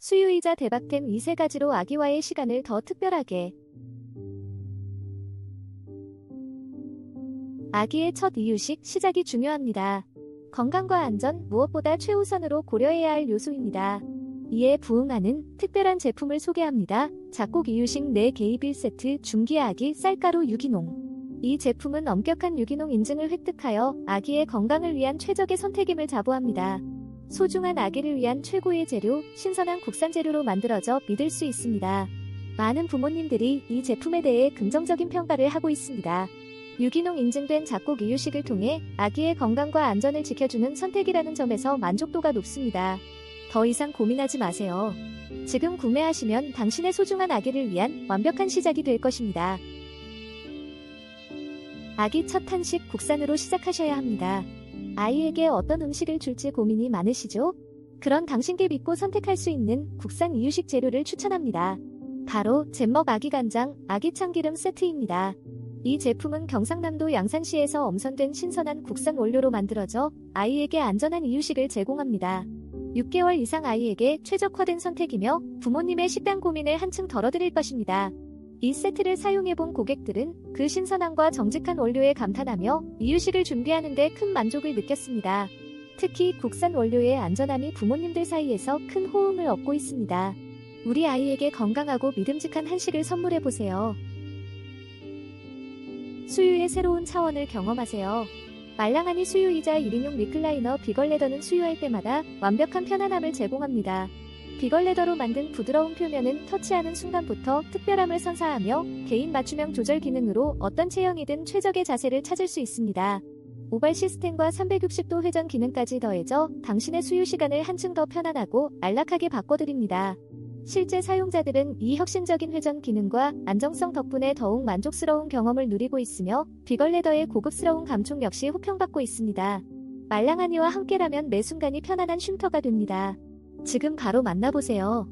수유이자 대박템 이세 가지로 아기와의 시간을 더 특별하게. 아기의 첫 이유식 시작이 중요합니다. 건강과 안전 무엇보다 최우선으로 고려해야 할 요소입니다. 이에 부응하는 특별한 제품을 소개합니다. 작곡 이유식 4개 1세트 중기 아기 쌀가루 유기농. 이 제품은 엄격한 유기농 인증을 획득하여 아기의 건강을 위한 최적의 선택임을 자부합니다. 소중한 아기를 위한 최고의 재료, 신선한 국산 재료로 만들어져 믿을 수 있습니다. 많은 부모님들이 이 제품에 대해 긍정적인 평가를 하고 있습니다. 유기농 인증된 작곡 이유식을 통해 아기의 건강과 안전을 지켜주는 선택이라는 점에서 만족도가 높습니다. 더 이상 고민하지 마세요. 지금 구매하시면 당신의 소중한 아기를 위한 완벽한 시작이 될 것입니다. 아기 첫 한식 국산으로 시작하셔야 합니다. 아이에게 어떤 음식을 줄지 고민이 많으시죠? 그런 당신께 믿고 선택할 수 있는 국산 이유식 재료를 추천합니다. 바로 잼먹 아기 간장, 아기 참기름 세트입니다. 이 제품은 경상남도 양산시에서 엄선된 신선한 국산 원료로 만들어져 아이에게 안전한 이유식을 제공합니다. 6개월 이상 아이에게 최적화된 선택이며 부모님의 식단 고민을 한층 덜어드릴 것입니다. 이 세트를 사용해본 고객들은 그 신선함과 정직한 원료에 감탄하며 이유식을 준비하는데 큰 만족을 느꼈습니다. 특히 국산 원료의 안전함이 부모님들 사이에서 큰 호응을 얻고 있습니다. 우리 아이에게 건강하고 믿음직한 한식을 선물해보세요. 수유의 새로운 차원을 경험하세요. 말랑하니 수유이자 1인용 리클라이너 비걸 레더는 수유할 때마다 완벽한 편안함을 제공합니다. 비걸레더로 만든 부드러운 표면은 터치하는 순간부터 특별함을 선사하며 개인 맞춤형 조절 기능으로 어떤 체형이든 최적의 자세를 찾을 수 있습니다. 모발 시스템과 360도 회전 기능까지 더해져 당신의 수유 시간을 한층 더 편안하고 안락하게 바꿔드립니다. 실제 사용자들은 이 혁신적인 회전 기능과 안정성 덕분에 더욱 만족스러운 경험을 누리고 있으며 비걸레더의 고급스러운 감촉 역시 호평받고 있습니다. 말랑하니와 함께라면 매 순간이 편안한 쉼터가 됩니다. 지금 바로 만나보세요.